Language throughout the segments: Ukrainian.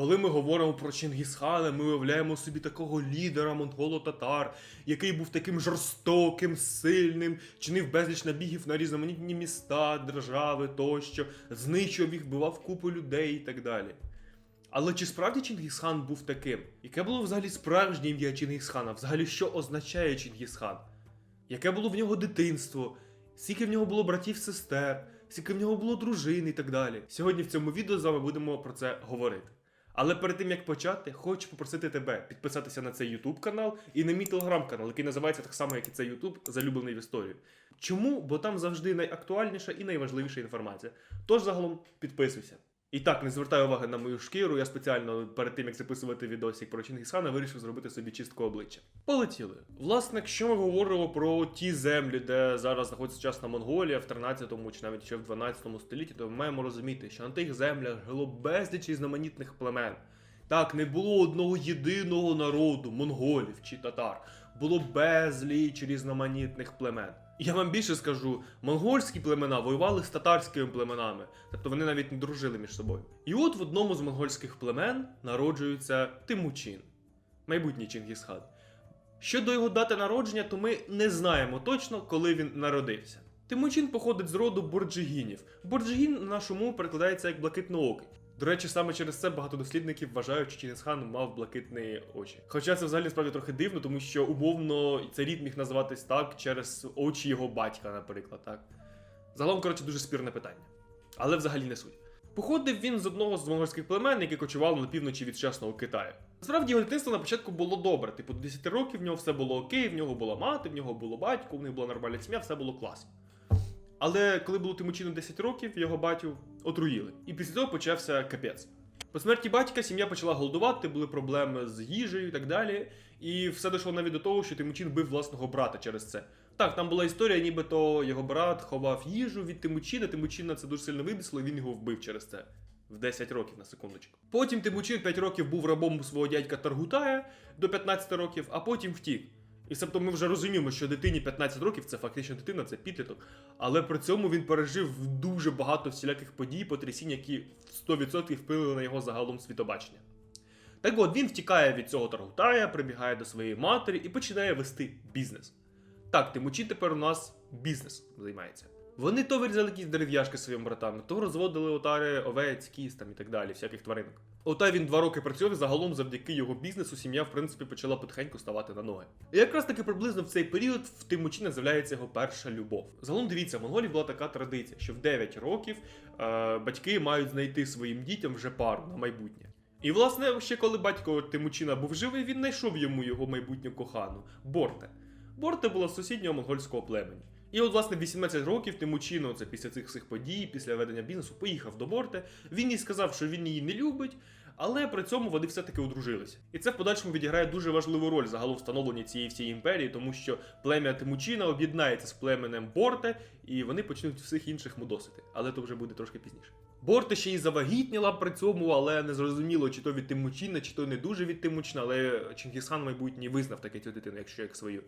Коли ми говоримо про Чингісхана, ми уявляємо собі такого лідера монголо-татар, який був таким жорстоким, сильним, чинив безліч набігів на різноманітні міста, держави тощо, знищував їх, вбивав купу людей і так далі. Але чи справді Чингісхан був таким? Яке було взагалі справжнє ім'я Чингісхана? Взагалі, що означає Чингісхан? Яке було в нього дитинство? Скільки в нього було братів, сестер, скільки в нього було дружин і так далі. Сьогодні в цьому відео з вами будемо про це говорити. Але перед тим як почати, хочу попросити тебе підписатися на цей YouTube канал і на мій телеграм-канал, який називається так само, як і цей YouTube, залюблений в історію. Чому? Бо там завжди найактуальніша і найважливіша інформація. Тож загалом підписуйся. І так, не звертай уваги на мою шкіру. Я спеціально перед тим як записувати відосик про Чингісхана, вирішив зробити собі чистку обличчя. Полетіли. Власне, якщо ми говоримо про ті землі, де зараз знаходиться сучасна Монголія в 13-му чи навіть ще в 12 столітті, то ми маємо розуміти, що на тих землях жило безліч різноманітних племен. Так, не було одного єдиного народу, монголів чи татар. Було безліч різноманітних племен. Я вам більше скажу, монгольські племена воювали з татарськими племенами, тобто вони навіть не дружили між собою. І от в одному з монгольських племен народжується Тимучин, майбутній Чингісхан. Щодо його дати народження, то ми не знаємо точно, коли він народився. Тимучин походить з роду борджигінів. Борджигін на нашу мову перекладається як блакитноокий. До речі, саме через це багато дослідників вважають, що Чингісхан мав блакитні очі. Хоча це взагалі справді трохи дивно, тому що умовно цей рід міг називатись так через очі його батька, наприклад. так. Загалом, коротше, дуже спірне питання. Але взагалі не суть. Походив він з одного з монгольських племен, які кочували на півночі від сучасного Китаю. Насправді його дитинство на початку було добре. Типу, до 10 років в нього все було окей, в нього була мати, в нього було батько, в них була нормальна сім'я, все було класно. Але коли було Тимучину 10 років, його батю отруїли. І після цього почався капець. По смерті батька сім'я почала голодувати, були проблеми з їжею і так далі. І все дійшло навіть до того, що Тимучин бив власного брата через це. Так, там була історія, нібито його брат ховав їжу від Тимучина. Тимучина це дуже сильно вибісило, і він його вбив через це. В 10 років на секундочку. Потім Тимучин 5 років був рабом свого дядька Таргутая до 15 років, а потім втік. І тобто ми вже розуміємо, що дитині 15 років це фактично дитина, це підліток. Але при цьому він пережив дуже багато всіляких подій, потрясінь, які 100% вплинули на його загалом світобачення. Так от він втікає від цього Таргутая, прибігає до своєї матері і починає вести бізнес. Так, Тимучі тепер у нас бізнес займається. Вони то вирізали якісь дерев'яшки своїм братам, то розводили отари овець, кіз там і так далі, всяких тваринок. Ота він два роки працював, і загалом завдяки його бізнесу сім'я, в принципі, почала потихеньку ставати на ноги. І якраз таки приблизно в цей період в Тимучина з'являється його перша любов. Загалом дивіться, в Монголії була така традиція, що в 9 років е, батьки мають знайти своїм дітям вже пару на майбутнє. І, власне, ще коли батько Тимучина був живий, він знайшов йому його майбутню кохану Борте. Борте була сусіднього монгольського племені. І от, власне, в 18 років Тимучино, це після цих всіх подій, після ведення бізнесу, поїхав до Борте. Він їй сказав, що він її не любить, але при цьому вони все-таки одружилися. І це в подальшому відіграє дуже важливу роль загалом встановлення цієї всієї імперії, тому що плем'я Тимучина об'єднається з племенем Борте, і вони почнуть всіх інших мудосити. Але то вже буде трошки пізніше. Борте ще й завагітніла при цьому, але не зрозуміло, чи то від Тимучина, чи то не дуже від Тимучина, але Чингісхан майбутній визнав таке цю дитину, якщо як свою.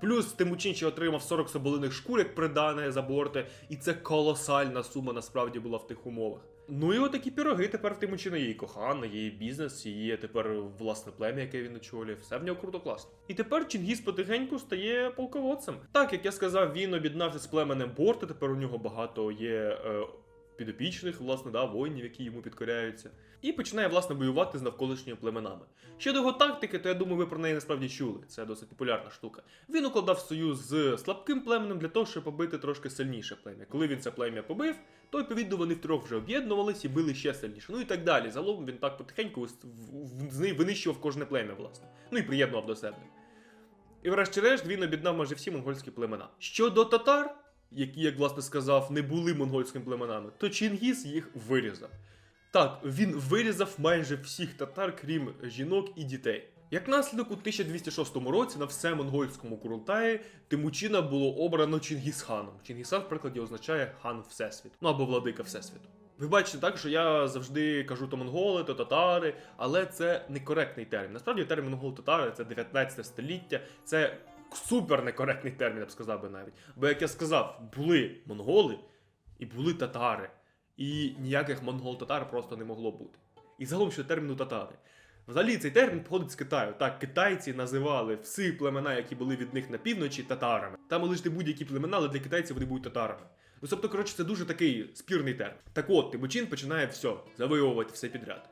Плюс Тимучин ще отримав 40 соболиних шкур як придане за борти, і це колосальна сума насправді була в тих умовах. Ну і отакі піроги тепер в Тимучина її кохана, її бізнес, її тепер власне плем'я, яке він очолює. Все в нього круто класно. І тепер Чингіс потихеньку стає полководцем. Так як я сказав, він об'єднався з племенем Борти. Тепер у нього багато є. Е, Підопічних, власне, да, воїнів, які йому підкоряються, і починає власне воювати з навколишніми племенами. Щодо його тактики, то я думаю, ви про неї насправді чули. Це досить популярна штука. Він укладав союз з слабким племенем для того, щоб побити трошки сильніше плем'я. Коли він це плем'я побив, то відповідно вони втрьох вже об'єднувались і били ще сильніше. Ну і так далі. Загалом він так потихеньку в- в- винищував кожне плем'я, власне. Ну і приєднував до себе. І врешті-решт він об'єднав майже всі монгольські племена. Щодо татар, які, як власне сказав, не були монгольськими племенами, то Чингіс їх вирізав. Так, він вирізав майже всіх татар, крім жінок і дітей. Як наслідок, у 1206 році на всемонгольському Курултаї Тимучина було обрано Чингісханом. Чингісхан в прикладі означає хан Всесвіт, ну або владика Всесвіту. Ви бачите так, що я завжди кажу то монголи, то татари, але це некоректний термін. Насправді термін монголо-татари це 19 століття, це супер некоректний термін, я б сказав би навіть. Бо як я сказав, були монголи і були татари, і ніяких монгол-татар просто не могло бути. І загалом що терміну татари. Взагалі цей термін походить з Китаю. Так, китайці називали всі племена, які були від них на півночі, татарами. Там лишити будь-які племена, але для китайців вони будуть татарами. Ну, тобто, коротше, це дуже такий спірний термін. Так от, Тимочин починає все, завоювати все підряд.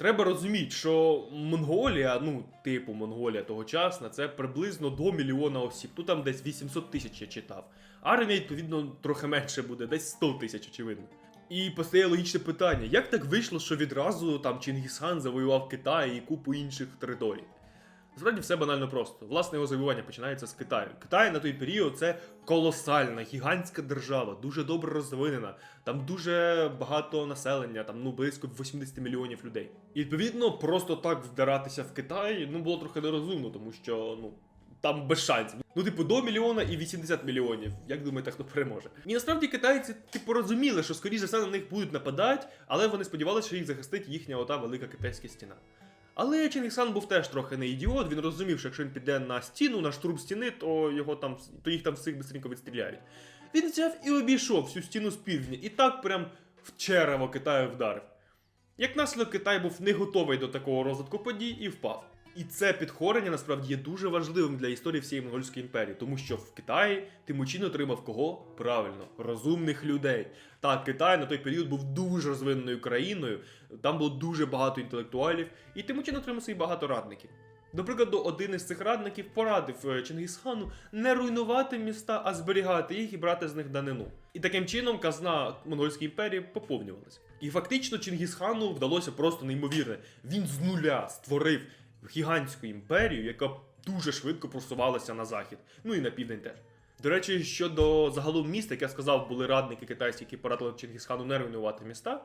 Треба розуміти, що Монголія, ну, типу Монголія тогочасна, це приблизно до мільйона осіб. Тут там десь 800 тисяч я читав. Армія, відповідно, трохи менше буде, десь 100 тисяч, очевидно. І постає логічне питання: як так вийшло, що відразу там Чингісхан завоював Китай і купу інших територій? Насправді все банально просто. Власне, його завоювання починається з Китаю. Китай на той період це колосальна, гігантська держава, дуже добре розвинена. Там дуже багато населення, там ну близько 80 мільйонів людей. І відповідно, просто так вдаратися в Китай ну було трохи нерозумно, тому що ну. Там без шансів. Ну, типу, до мільйона і 80 мільйонів. Як думаєте, хто переможе? І насправді китайці, типу, розуміли, що скоріше все на них будуть нападати, але вони сподівалися, що їх захистить їхня ота велика китайська стіна. Але Чингісхан був теж трохи не ідіот. Він розумів, що якщо він піде на стіну, на штурм стіни, то його там то їх там всіх бистренько відстріляють. Він взяв і обійшов всю стіну з півдня, і так прям в черево Китаю вдарив. Як наслідок, Китай був не готовий до такого розвитку подій і впав. І це підкорення насправді є дуже важливим для історії всієї Монгольської імперії, тому що в Китаї Тимочин отримав кого? Правильно, розумних людей. Так, Китай на той період був дуже розвиненою країною, там було дуже багато інтелектуалів, і Тимочин отримав собі багато радників. До прикладу, один із цих радників порадив е, Чингісхану не руйнувати міста, а зберігати їх і брати з них данину. І таким чином казна Монгольської імперії поповнювалася. І фактично Чингісхану вдалося просто неймовірне. Він з нуля створив гігантську імперію, яка дуже швидко просувалася на захід, ну і на південь теж. До речі, щодо загалом міст, як я сказав, були радники китайські, які порадили Чингісхану не руйнувати міста.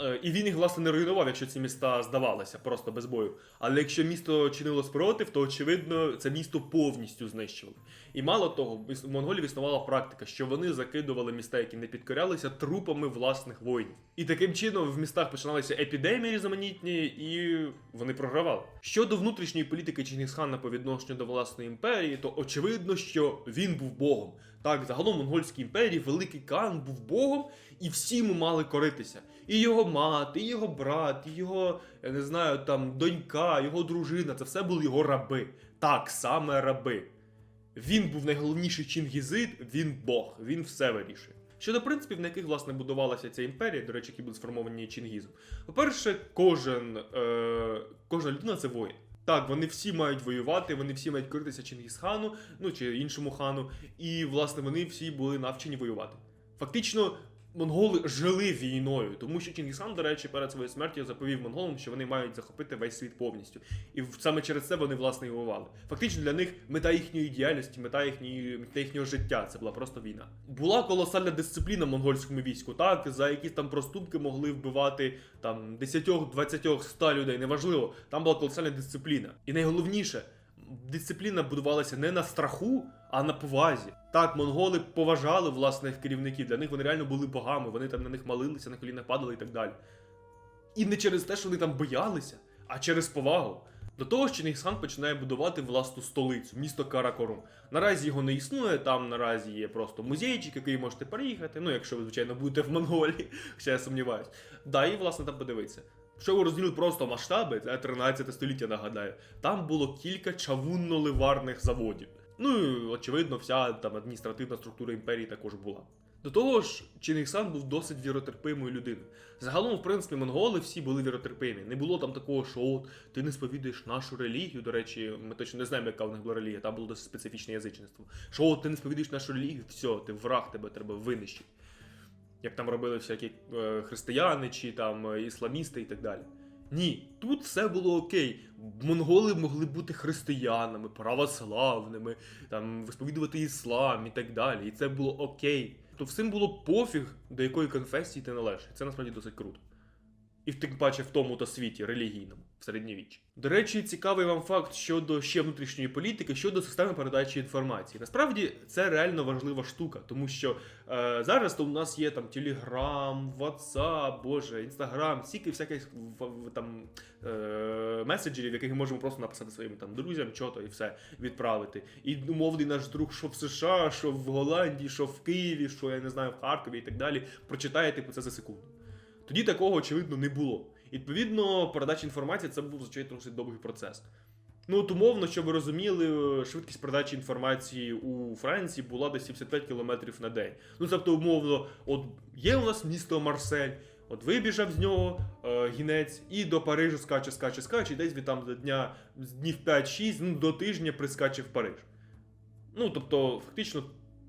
Е, І він їх, власне, не руйнував, якщо ці міста здавалися просто без бою. Але якщо місто чинило спротив, то очевидно це місто повністю знищували. І мало того, в монголів існувала практика, що вони закидували міста, які не підкорялися, трупами власних воїнів. І таким чином в містах починалися епідемії різноманітні, і вони програвали. Щодо внутрішньої політики Чингісхана по відношенню до власної імперії, то очевидно, що він був богом. Так, загалом в монгольській імперії великий Кан був богом, і всі йому мали коритися. І його мати, і його брат, і його, я не знаю, там донька, його дружина це все були його раби. Так, саме раби. Він був найголовніший чингізит, він Бог, він все вирішує. Щодо принципів, на яких власне будувалася ця імперія, до речі, які були сформовані Чингізом. По-перше, кожен, е, кожна людина це воїн. Так, вони всі мають воювати, вони всі мають коритися Чингісхану, ну чи іншому хану, і власне вони всі були навчені воювати. Фактично, монголи жили війною, тому що Чингісхан, до речі, перед своєю смертю заповів монголам, що вони мають захопити весь світ повністю. І саме через це вони власне і воювали. Фактично для них мета їхньої діяльності, мета їхньої мета їхнього життя це була просто війна. Була колосальна дисципліна монгольському війську, так за якісь там проступки могли вбивати там 10, 20, 100 людей, неважливо. Там була колосальна дисципліна. І найголовніше. Дисципліна будувалася не на страху, а на повазі. Так, монголи поважали власних керівників. Для них вони реально були богами, вони там на них молилися, на коліна падали і так далі. І не через те, що вони там боялися, а через повагу. До того ж, Чингісхан починає будувати власну столицю, місто Каракорум. Наразі його не існує, там наразі є просто музейчик, який можете переїхати. Ну, якщо ви, звичайно, будете в Монголії, хоча я сумніваюсь. Да, і власне там подивитися. Що ви розділили просто масштаби, це 13 століття, нагадаю. Там було кілька чавунно-ливарних заводів. Ну і очевидно, вся там адміністративна структура імперії також була. До того ж, Чингісхан був досить віротерпимою людиною. Загалом, в принципі, монголи всі були віротерпимі. Не було там такого, що от ти не сповідуєш нашу релігію. До речі, ми точно не знаємо, яка в них була релігія, там було досить специфічне язичництво. Що от ти не сповідуєш нашу релігію, все, ти враг, тебе треба винищити. Як там робили всякі е, християни чи там е, ісламісти і так далі. Ні, тут все було окей. Монголи могли бути християнами, православними, там висповідувати іслам і так далі. І це було окей. То всім було пофіг, до якої конфесії ти належиш. Це насправді досить круто. І тим паче в тому то світі релігійному, в середньовіччі. До речі, цікавий вам факт щодо ще внутрішньої політики, щодо системи передачі інформації. Насправді це реально важлива штука, тому що е, зараз то у нас є там Telegram, WhatsApp, Боже, Instagram, стільки всяких в- в- там е, меседжерів, яких ми можемо просто написати своїм там друзям, чото і все відправити. І умовний наш друг, що в США, що в Голландії, що в Києві, що я не знаю, в Харкові і так далі, прочитає типу це за секунду. Тоді такого, очевидно, не було. Відповідно, передача інформації це був звичайно досить довгий процес. Ну, от умовно, щоб ви розуміли, швидкість передачі інформації у Франції була десь 75 км на день. Ну, тобто, умовно, от є у нас місто Марсель, от вибіжав з нього е, гінець і до Парижу скаче, скаче, скаче, і десь від там до дня днів 5-6, ну, до тижня прискаче в Париж. Ну, тобто, фактично,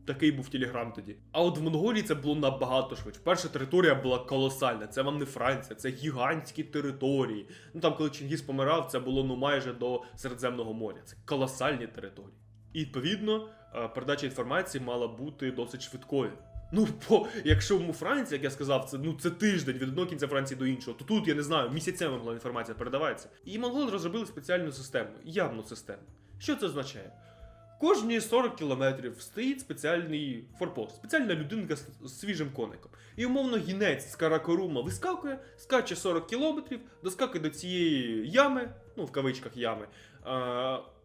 такий був телеграм тоді. А от в Монголії це було набагато швидше. Перша територія була колосальна. Це вам не Франція, це гігантські території. Ну там, коли Чингіс помирав, це було ну майже до Середземного моря. Це колосальні території. І відповідно, е, передача інформації мала бути досить швидкою. Ну, бо якщо у Франції, як я сказав, це ну це тиждень від одного кінця Франції до іншого, то тут я не знаю, місяцями могла інформація передавається. І монголи розробили спеціальну систему, явну систему. Що це означає? Кожні 40 кілометрів стоїть спеціальний форпост, спеціальна людинка з, свіжим коником. І умовно гінець з Каракорума вискакує, скаче 40 кілометрів, доскакує до цієї ями, ну в кавичках ями,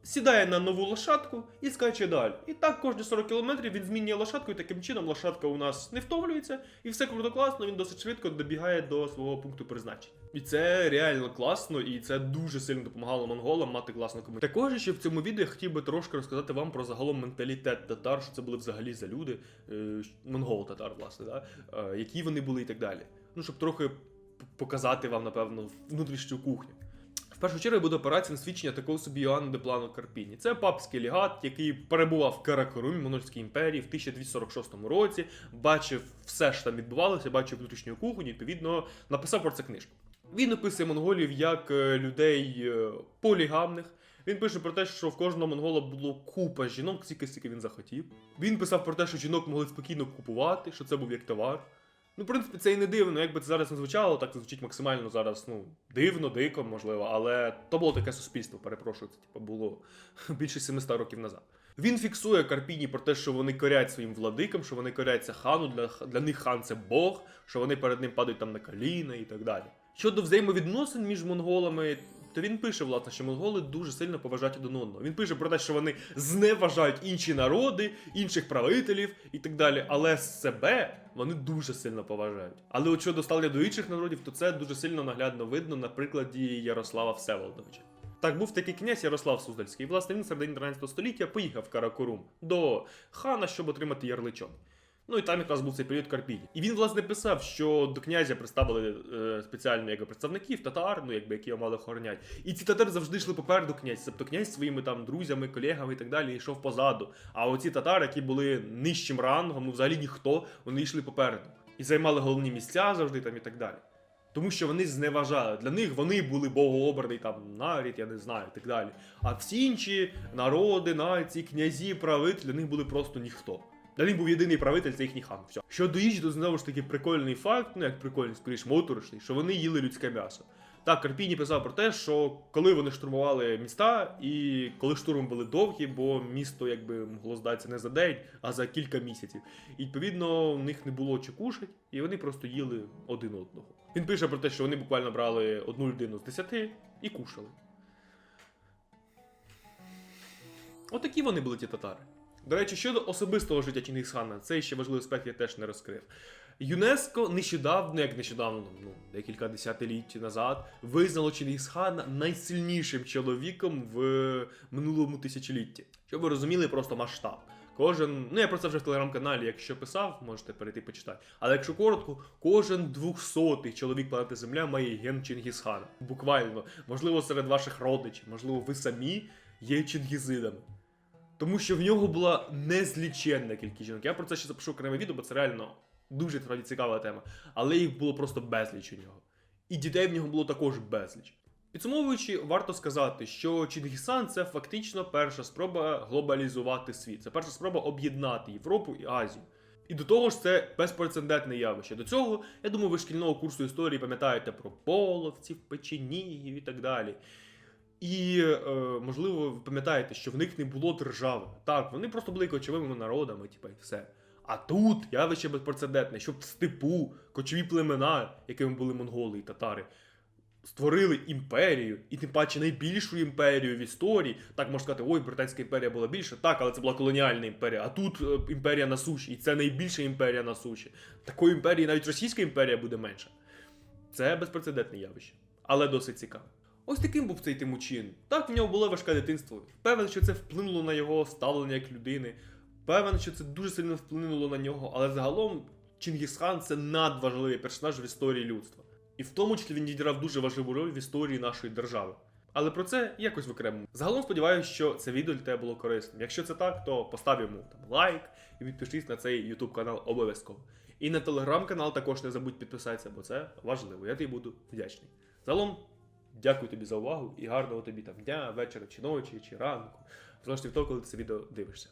сідає на нову лошадку і скаче далі. І так кожні 40 кілометрів він змінює лошадку, і таким чином лошадка у нас не втомлюється, і все круто класно, він досить швидко добігає до свого пункту призначення. І це реально класно, і це дуже сильно допомагало монголам мати класну комунікацію. Також ще в цьому відео я хотів би трошки розказати вам про загалом менталітет татар, що це були взагалі за люди, е, монгол-татар, власне, да? е, які вони були і так далі. Ну, щоб трохи показати вам, напевно, внутрішню кухню. В першу чергу буде операція на свідчення такого собі Іоанна де Плану Карпіні. Це папський легат, який перебував в Каракорумі, Монольській імперії в 1246 році, бачив все, що там відбувалося, бачив внутрішню кухню, відповідно написав про це книжку. Він описує монголів як е, людей е, полігамних. Він пише про те, що в кожного монгола було купа жінок, скільки скільки він захотів. Він писав про те, що жінок могли спокійно купувати, що це був як товар. Ну, в принципі, це і не дивно, якби це зараз не звучало, так це звучить максимально зараз, ну, дивно, дико, можливо, але то було таке суспільство, перепрошую, це типу, було більше 700 років назад. Він фіксує Карпіні про те, що вони корять своїм владикам, що вони коряться хану, для, для них хан це Бог, що вони перед ним падають там на коліна і так далі. Щодо взаємовідносин між монголами, то він пише, власне, що монголи дуже сильно поважають один одного. Він пише про те, що вони зневажають інші народи, інших правителів і так далі. Але себе вони дуже сильно поважають. Але от щодо ставлення до інших народів, то це дуже сильно наглядно видно на прикладі Ярослава Всеволодовича. Так, був такий князь Ярослав Суздальський. Власне, він середині 13 століття поїхав в Каракорум до хана, щоб отримати ярличок. Ну і там якраз був цей період Карпіні. І він, власне, писав, що до князя представили е, спеціально якби, представників татар, ну якби які його мали охороняти. І ці татари завжди йшли попереду князь. Тобто князь своїми там друзями, колегами і так далі йшов позаду. А оці татари, які були нижчим рангом, ну взагалі ніхто, вони йшли попереду. І займали головні місця завжди там і так далі. Тому що вони зневажали. Для них вони були богообраний там нарід, я не знаю, і так далі. А всі інші народи, нації, князі, правителі для них були просто ніхто. Для них був єдиний правитель, це їхній хан. Все. Щодо їжі, то знову ж таки прикольний факт, ну як прикольний, скоріш моторошний, що вони їли людське м'ясо. Так, Карпіні писав про те, що коли вони штурмували міста, і коли штурми були довгі, бо місто якби могло здатися не за день, а за кілька місяців. І відповідно в них не було чи кушать, і вони просто їли один одного. Він пише про те, що вони буквально брали одну людину з десяти і кушали. Отакі вони були ті татари. До речі, щодо особистого життя Чингісхана, цей ще важливий аспект я теж не розкрив. ЮНЕСКО нещодавно, як нещодавно, ну, декілька десятиліть назад, визнало Чингісхана найсильнішим чоловіком в минулому тисячолітті. Щоб ви розуміли просто масштаб. Кожен, ну я про це вже в телеграм-каналі, якщо писав, можете перейти почитати. Але якщо коротко, кожен двохсотий чоловік планети Земля має ген Чингісхана. Буквально, можливо, серед ваших родичів, можливо, ви самі є чингізидами. Тому що в нього була незліченна кількість жінок. Я про це ще запишу окреме відео, бо це реально дуже справді цікава тема. Але їх було просто безліч у нього. І дітей в нього було також безліч. Підсумовуючи, варто сказати, що Чингісан це фактично перша спроба глобалізувати світ. Це перша спроба об'єднати Європу і Азію. І до того ж, це безпрецедентне явище. До цього, я думаю, ви шкільного курсу історії пам'ятаєте про половців, печенігів і так далі. І, е, можливо, ви пам'ятаєте, що в них не було держави. Так, вони просто були кочовими народами, типа, і все. А тут явище безпрецедентне, щоб в степу кочові племена, якими були монголи і татари, створили імперію, і тим паче найбільшу імперію в історії. Так можна сказати, ой, Британська імперія була більша. Так, але це була колоніальна імперія. А тут е, імперія на суші, і це найбільша імперія на суші. Такої імперії навіть Російська імперія буде менша. Це безпрецедентне явище. але досить цікаве. Ось таким був цей Тимучин. Так, в нього було важке дитинство. Певен, що це вплинуло на його ставлення як людини. Певен, що це дуже сильно вплинуло на нього, але загалом Чингісхан це надважливий персонаж в історії людства. І в тому числі він відіграв дуже важливу роль в історії нашої держави. Але про це якось в окремому. Загалом сподіваюся, що це відео для тебе було корисним. Якщо це так, то постав йому там лайк і підпишись на цей YouTube канал обов'язково. І на телеграм-канал також не забудь підписатися, бо це важливо. Я тобі буду вдячний. Загалом, дякую тобі за увагу і гарного тобі там дня, вечора, чи ночі, чи ранку. Залежно від того, коли ти це відео дивишся.